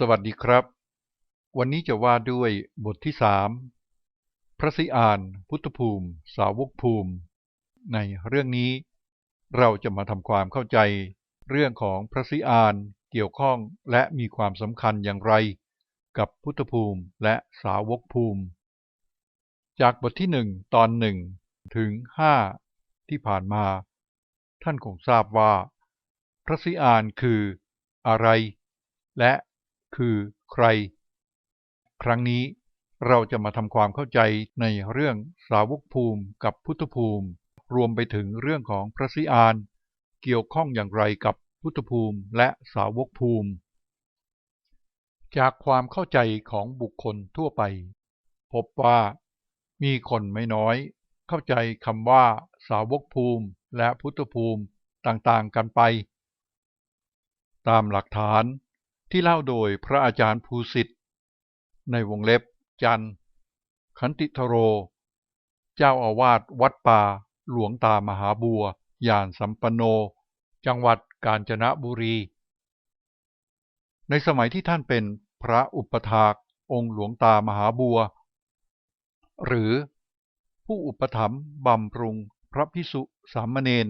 สวัสดีครับ วันนี้จะว่าด้วยบทที่สามพระสิอาน พุทธภูมิ สาวกภูมิ ในเรื่องนี้ เราจะมาทำความเข้าใจ เรื่องของพระสิอานเกี่ยวข้องและมีความสำคัญอย่างไร กับพุทธภูมิและสาวกภูมิ จากบทที่หนึ่งตอนหนึ่งถึงห้าที่ผ่านมา ท่านคงทราบว่า พระสิอานคืออะไร และ คือใคร ครั้งนี้เราจะมาทำความเข้าใจในเรื่องสาวกภูมิกับพุทธภูมิ รวมไปถึงเรื่องของพระสิอาน เกี่ยวข้องอย่างไรกับพุทธภูมิและสาวกภูมิ จากความเข้าใจของบุคคลทั่วไป พบว่ามีคนไม่น้อย เข้าใจคำว่าสาวกภูมิและพุทธภูมิต่างๆกันไป ตามหลักฐาน ที่เล่าโดยพระอาจารย์ภูสิทธิ์ ในวงเล็บจันขันติทโร เจ้าอาวาสวัดป่าหลวงตามหาบัวยานสัมปันโน จังหวัดกาญจนบุรี ในสมัยที่ท่านเป็นพระอุปถากองค์หลวงตามหาบัว หรือผู้อุปถัมภ์บำรุงพระพิสุสามเณร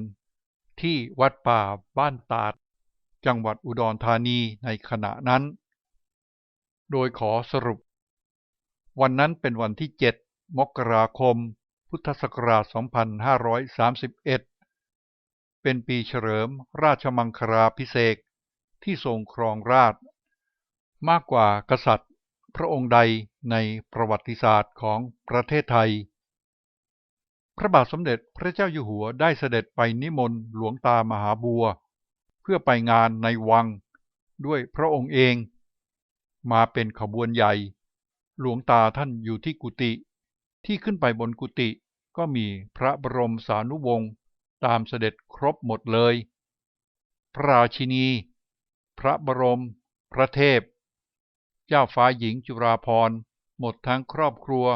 ที่วัดป่าบ้านตาด จังหวัดอุดรธานีในขณะนั้น โดยขอสรุป วันนั้นเป็นวันที่ 7 มกราคม พุทธศักราช 2531 เป็นปีเฉลิมราชมังคลาพิเศษที่ทรงครองราช มากกว่ากษัตริย์พระองค์ใดในประวัติศาสตร์ของประเทศไทย พระบาทสมเด็จพระเจ้าอยู่หัวได้เสด็จไปนิมนต์หลวงตามหาบัว พื่อไปงานในวังด้วยพระองค์เอง มาเป็นขบวนใหญ่ หลวงตาท่านอยู่ที่กุฏิที่ขึ้นไปบนกุฏิก็มีพระบรมสานุวงศ์ตามเสด็จครบหมดเลย พระราชินี พระบรม พระเทพ เจ้าฟ้าหญิงจุฬาภรณ์หมดทั้งครอบครัว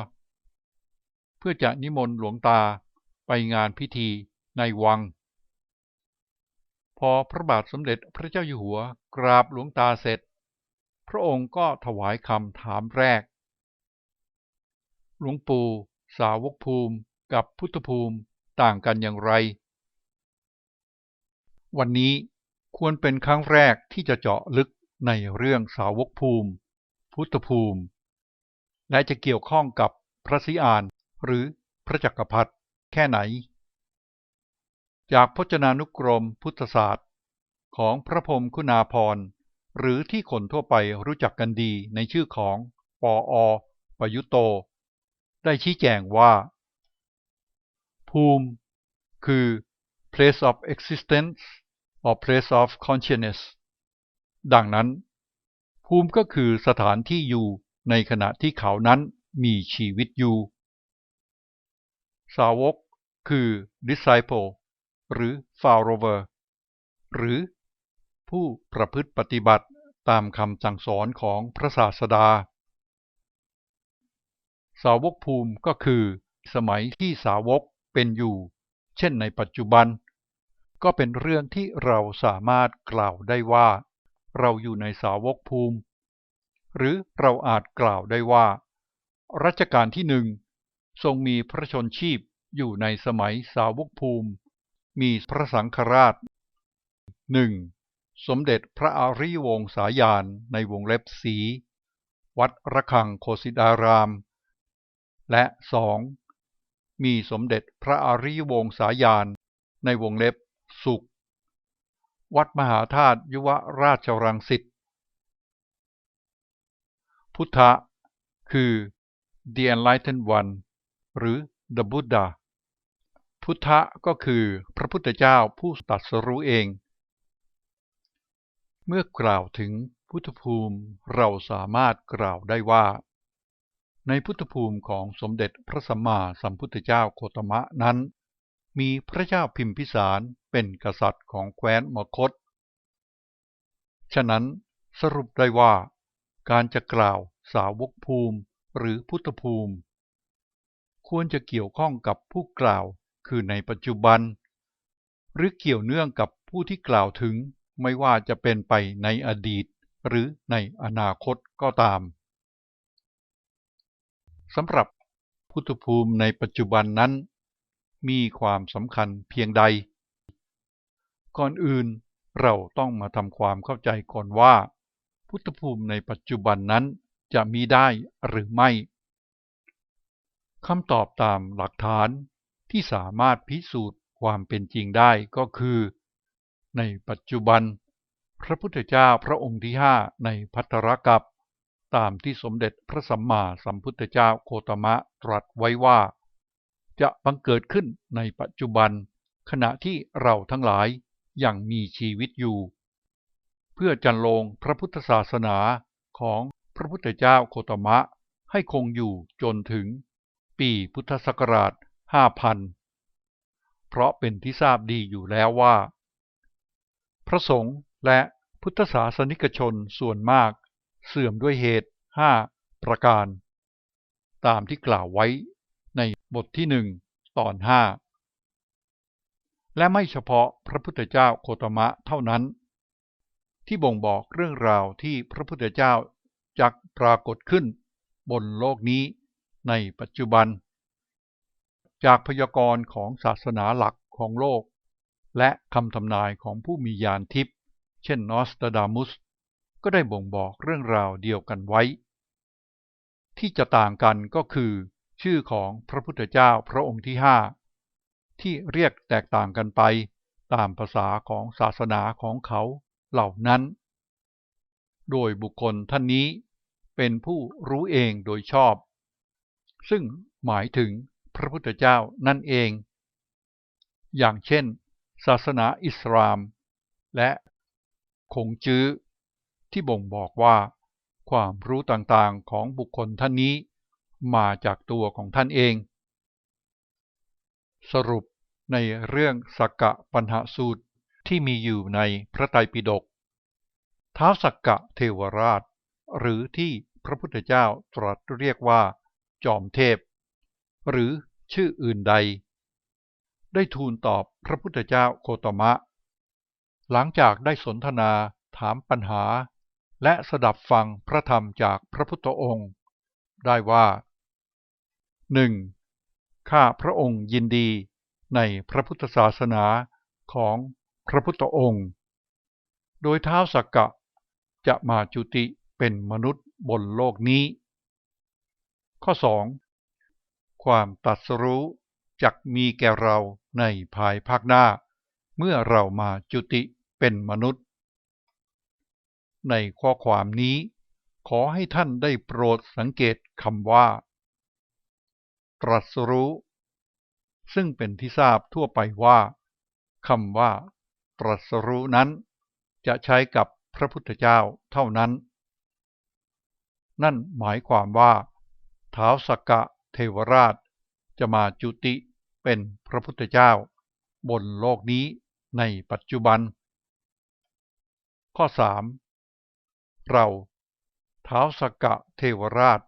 เพื่อจะนิมนต์หลวงตาไปงานพิธีในวัง พอพระบาทสมเด็จพระเจ้าอยู่หัวกราบหลวงตาเสร็จ พระองค์ก็ถวายคำถามแรก หลวงปู่ สาวกภูมิกับพุทธภูมิต่างกันอย่างไร วันนี้ควรเป็นครั้งแรกที่จะเจาะลึกในเรื่องสาวกภูมิ พุทธภูมิ และจะเกี่ยวข้องกับพระสิอานหรือพระจักรพรรดิแค่ไหน จากพจนานุกรมพุทธศาสตร์ ของพระพรมคุณาพรหรือที่คนทั่วไปรู้จักกันดีในชื่อของปออประยุโต ได้ชี้แจงว่า ภูมิ คือ place of existence or place of consciousness ดังนั้น ภูมิก็คือสถานที่อยู่ในขณะที่เขานั้นมีชีวิตอยู่ สาวกคือ disciple หรือ follower หรือ ผู้ประพฤติปฏิบัติตามคำสั่งสอนของพระศาสดา สาวกภูมิก็คือ สมัยที่สาวกเป็นอยู่ เช่นในปัจจุบัน ก็เป็นเรื่องที่เราสามารถกล่าวได้ว่า เราอยู่ในสาวกภูมิ หรือเราอาจกล่าวได้ว่า รัชกาลที่หนึ่งทรงมีพระชนชีพอยู่ในสมัยสาวกภูมิ มีพระสังฆราชหนึ่งสมเด็จพระอาริวงศายานในวงเล็บสี วัดระฆังโคสิดาราม และสองมีสมเด็จพระอาริวงศายานในวงเล็บสุข วัดมหาธาตุยุวราชรังสิตพุทธะคือ the enlightened one หรือ the Buddha พุทธะก็คือพระพุทธเจ้าผู้ตัดสรู้เอง เมื่อกล่าวถึงพุทธภูมิเราสามารถกล่าวได้ว่า ในพุทธภูมิของสมเด็จพระสัมมาสัมพุทธเจ้าโคตมะนั้น มีพระเจ้าพิมพิสารเป็นกษัตริย์ของแคว้นมคต ฉะนั้นสรุปได้ว่าการจะกล่าวสาวกภูมิหรือพุทธภูมิ ควรจะเกี่ยวข้องกับผู้กล่าว คือในปัจจุบัน หรือเกี่ยวเนื่องกับผู้ที่กล่าวถึงไม่ว่าจะเป็นไปในอดีต หรือในอนาคตก็ตามสำหรับพุทธภูมิในปัจจุบันนั้น มีความสำคัญเพียงใด ก่อนอื่นเราต้องมาทำความเข้าใจก่อนว่า พุทธภูมิในปัจจุบันนั้นจะมีได้หรือไม่คำตอบตามหลักฐาน ที่สามารถพิสูจน์ความเป็นจริงได้ก็คือ ในปัจจุบัน พระพุทธเจ้าพระองค์ที่ห้าในพัทธรกัปตามที่สมเด็จพระสัมมาสัมพุทธเจ้าโคตมะตรัสไว้ว่า จะบังเกิดขึ้นในปัจจุบัน ขณะที่เราทั้งหลายยังมีชีวิตอยู่ เพื่อจันลงพระพุทธศาสนาของพระพุทธเจ้าโคตมะให้คงอยู่จนถึงปีพุทธศักราช 5000เพราะเป็นที่ทราบดีอยู่แล้วว่า พระสงฆ์และพุทธศาสนิกชนส่วนมากเสื่อมด้วยเหตุ5ประการ ตามที่กล่าวไว้ในบทที่หนึ่งตอน5และไม่เฉพาะพระพุทธเจ้าโคตมะเท่านั้น ที่บ่งบอกเรื่องราวที่พระพุทธเจ้าจักปรากฏขึ้นบนโลกนี้ในปัจจุบัน จากพยากรณ์ของศาสนาหลักของโลก และคำทำนายของผู้มียานทิพย์เช่นนอสตาดามุส ก็ได้บ่งบอกเรื่องราวเดียวกันไว้ ที่จะต่างกันก็คือ ชื่อของพระพุทธเจ้าพระองค์ที่ห้าที่เรียกแตกต่างกันไปตามภาษาของศาสนาของเขาเหล่านั้น โดยบุคคลท่านนี้เป็นผู้รู้เองโดยชอบ ซึ่งหมายถึง ระพุทธเจ้านั่นเอง อย่างเช่น ศาสนาอิสลาม และคงจื้อ ที่บ่งบอกว่า ความรู้ต่างๆของบุคคลท่านนี้ มาจากตัวของท่านเอง สรุปในเรื่องสักกะปัญหาสูตรที่มีอยู่ในพระไตรปิฎกท้าวสักกะเทวราช หรือที่พระพุทธเจ้าตรัสเรียกว่า จอมเทพ หรือ ชื่ออื่นใด ได้ทูลตอบพระพุทธเจ้าโคตมะ หลังจากได้สนทนาถามปัญหา และสดับฟังพระธรรมจากพระพุทธองค์ ได้ว่า 1. ข้าพระองค์ยินดีในพระพุทธศาสนาของพระพุทธองค์ โดยเท้าสักกะจะมาจุติเป็นมนุษย์บนโลกนี้ ข้อ 2. ความตัดสรู้จักมีแก่เราในภายภาคหน้า เมื่อเรามาจุติเป็นมนุษย์ ในข้อความนี้ ขอให้ท่านได้โปรดสังเกตคำว่า ตรัสรู้ ซึ่งเป็นที่ทราบทั่วไปว่าคำว่า ตรัสรู้นั้น จะใช้กับพระพุทธเจ้าเท่านั้น นั่นหมายความว่าท้าวสกกะ เทวราชจะมาจุติเป็นพระพุทธเจ้า บนโลกนี้ในปัจจุบัน ข้อ 3. เราเท้าสกกะเทวราช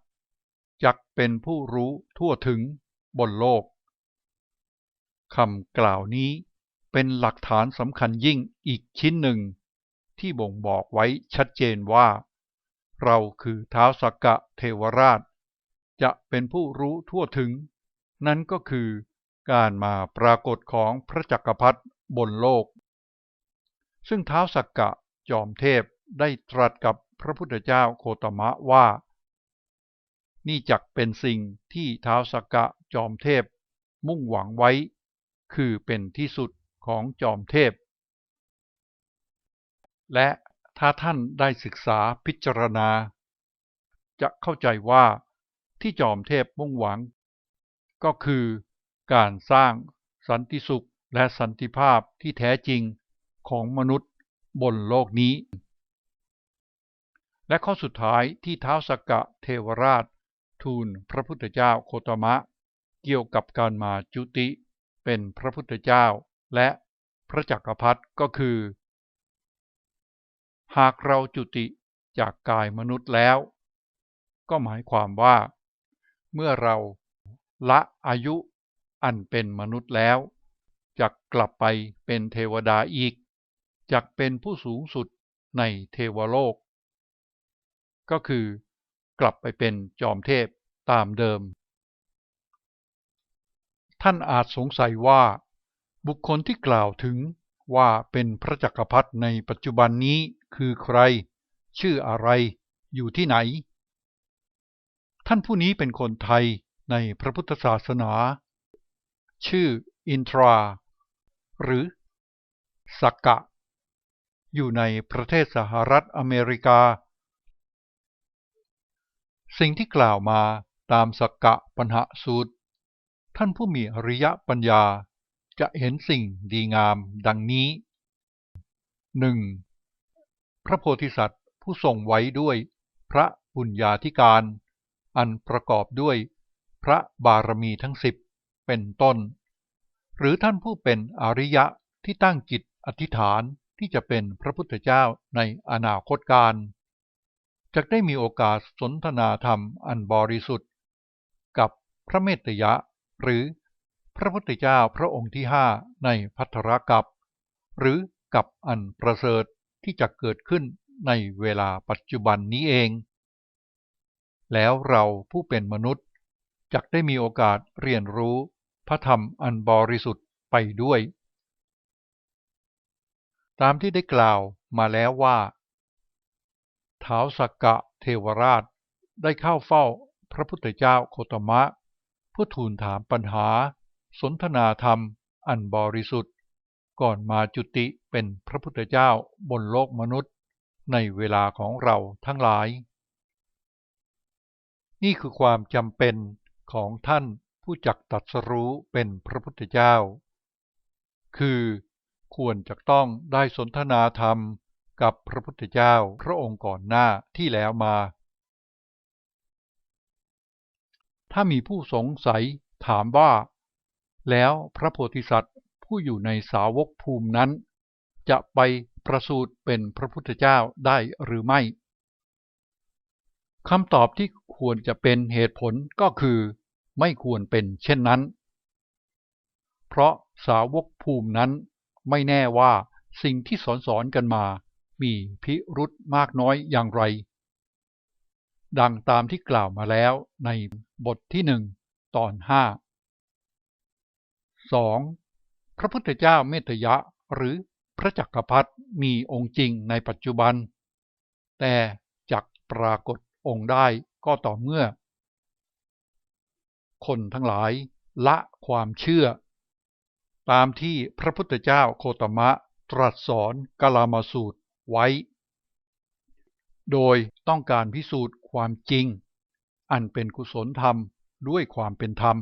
จักเป็นผู้รู้ทั่วถึงบนโลกคำกล่าวนี้เป็นหลักฐานสำคัญยิ่งอีกชิ้นหนึ่ง ที่บ่งบอกไว้ชัดเจนว่า เราคือเท้าสกกะเทวราช จะเป็นผู้รู้ทั่วถึง นั่นก็คือการมาปรากฏของพระจักรพรรดิบนโลก ซึ่งเท้าสักกะจอมเทพได้ตรัสกับพระพุทธเจ้าโคตมะว่า นี่จักเป็นสิ่งที่เท้าสักกะจอมเทพ มุ่งหวังไว้ คือเป็นที่สุดของจอมเทพ และถ้าท่านได้ศึกษาพิจารณา จะเข้าใจว่า ที่จอมเทพมุ่งหวัง ก็คือการสร้างสันติสุขและสันติภาพที่แท้จริงของมนุษย์บนโลกนี้ และข้อสุดท้ายที่เท้าสกกะเทวราช ทูลพระพุทธเจ้าโคตมะ เกี่ยวกับการมาจุติเป็นพระพุทธเจ้าและพระจักรพรรดิก็คือ หากเราจุติจากกายมนุษย์แล้ว ก็หมายความว่า เมื่อเราละอายุอันเป็นมนุษย์แล้วจะกลับไปเป็นเทวดาอีกจะเป็นผู้สูงสุดในเทวโลก ก็คือกลับไปเป็นจอมเทพตามเดิม ท่านอาจสงสัยว่า บุคคลที่กล่าวถึงว่าเป็นพระจักรพรรดิในปัจจุบันนี้คือใคร ชื่ออะไร อยู่ที่ไหน ท่านผู้นี้เป็นคนไทยในพระพุทธศาสนา ชื่ออินทรา หรือสักกะ อยู่ในประเทศสหรัฐอเมริกา สิ่งที่กล่าวมาตามสักกะปัญหาสูตร ท่านผู้มีอริยปัญญาจะเห็นสิ่งดีงามดังนี้ 1. พระโพธิสัตว์ผู้ทรงไว้ด้วยพระบุญญาธิการ อันประกอบด้วยพระบารมีทั้งสิบเป็นต้น หรือท่านผู้เป็นอริยะที่ตั้งจิตอธิษฐานที่จะเป็นพระพุทธเจ้าในอนาคตการจะได้มีโอกาสสนทนาธรรมอันบริสุทธิ์ กับพระเมตยะ หรือพระพุทธเจ้าพระองค์ที่ห้าในพัทธรกับ หรือกับอันประเสริฐที่จะเกิดขึ้นในเวลาปัจจุบันนี้เอง แล้วเราผู้เป็นมนุษย์จะได้มีโอกาสเรียนรู้พระธรรมอันบริสุทธิ์ไปด้วย ตามที่ได้กล่าวมาแล้วว่าท้าวสักกะเทวราชได้เข้าเฝ้าพระพุทธเจ้าโคตมะ เพื่อทูลถามปัญหา สนทนาธรรมอันบริสุทธิ์ ก่อนมาจุติเป็นพระพุทธเจ้าบนโลกมนุษย์ในเวลาของเราทั้งหลาย นี่คือความจำเป็นของท่านผู้จักตัดสรู้เป็นพระพุทธเจ้า คือควรจะต้องได้สนทนาธรรมกับพระพุทธเจ้าพระองค์ก่อนหน้าที่แล้วมา ถ้ามีผู้สงสัยถามว่า แล้วพระโพธิสัตว์ผู้อยู่ในสาวกภูมินั้น จะไปประสูติเป็นพระพุทธเจ้าได้หรือไม่ คำตอบที่ควรจะเป็นเหตุผลก็คือ ไม่ควรเป็นเช่นนั้น เพราะสาวกภูมินั้นไม่แน่ว่าสิ่งที่สอนสอนกันมา มีพิรุธมากน้อยอย่างไร ดังตามที่กล่าวมาแล้วในบทที่หนึ่งตอนห้า 2. พระพุทธเจ้าเมตยะหรือพระจักรพรรดิมีองค์จริงในปัจจุบัน แต่จักปรากฏ องค์ได้ก็ต่อเมื่อ คนทั้งหลายละความเชื่อ ตามที่พระพุทธเจ้าโคตมะตรัสสอนกลามาสูตรไว้ โดยต้องการพิสูจน์ความจริง อันเป็นกุศลธรรมด้วยความเป็นธรรม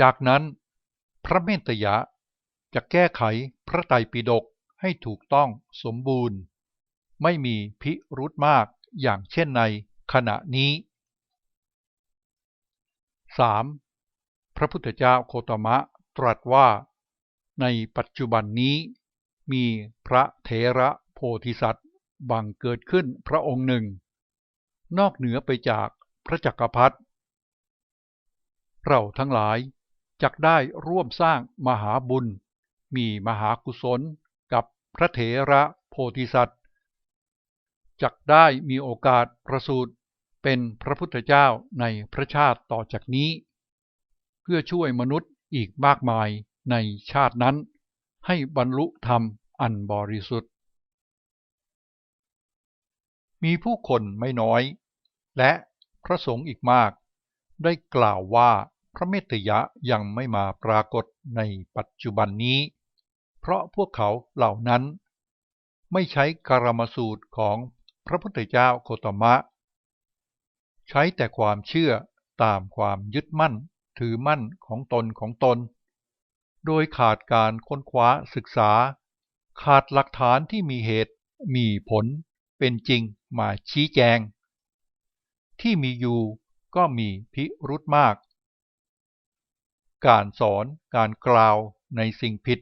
จากนั้นพระเมตยะจะแก้ไขพระไตรปิฎกให้ถูกต้องสมบูรณ์ ไม่มีพิรุธมากอย่างเช่นในขณะนี้ 3. พระพุทธเจ้าโคตมะตรัสว่า ในปัจจุบันนี้มีพระเถระโพธิสัตว์บังเกิดขึ้นพระองค์หนึ่ง นอกเหนือไปจากพระจักรพรรดิเราทั้งหลายจักได้ร่วมสร้างมหาบุญ มีมหากุศลกับพระเถระโพธิสัตว์ จักได้มีโอกาสประสูติเป็นพระพุทธเจ้าในพระชาติต่อจากนี้ เพื่อช่วยมนุษย์อีกมากมายในชาตินั้น ให้บรรลุธรรมอันบริสุทธิ์ มีผู้คนไม่น้อย และพระสงฆ์อีกมาก ได้กล่าวว่าพระเมตยะยังไม่มาปรากฏในปัจจุบันนี้ เพราะพวกเขาเหล่านั้น ไม่ใช้กรมสูตรของ พระพุทธเจ้าโคตมะ ใช้แต่ความเชื่อตามความยึดมั่น ถือมั่นของตนของตน โดยขาดการค้นคว้าศึกษา ขาดหลักฐานที่มีเหตุมีผลเป็นจริงมาชี้แจง ที่มีอยู่ก็มีพิรุธมาก การสอนการกล่าวในสิ่งผิด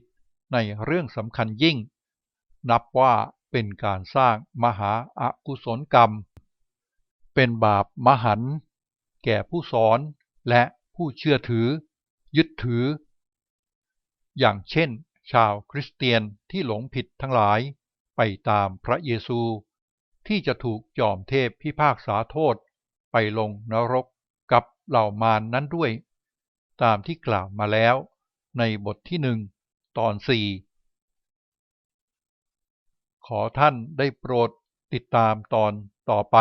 ในเรื่องสำคัญยิ่ง นับว่า เป็นการสร้างมหาอากุศลกรรม เป็นบาปมหัน แก่ผู้สอนและผู้เชื่อถือ ยึดถือ อย่างเช่น ชาวคริสเตียนที่หลงผิดทั้งหลายไปตามพระเยซู ที่จะถูกจอมเทพพิพากษาโทษไปลงนรกกับเหล่ามารนนั้นด้วย ตามที่กล่าวมาแล้วในบทที่หนึ่งตอนสี่ ขอท่านได้โปรดติดตามตอนต่อไป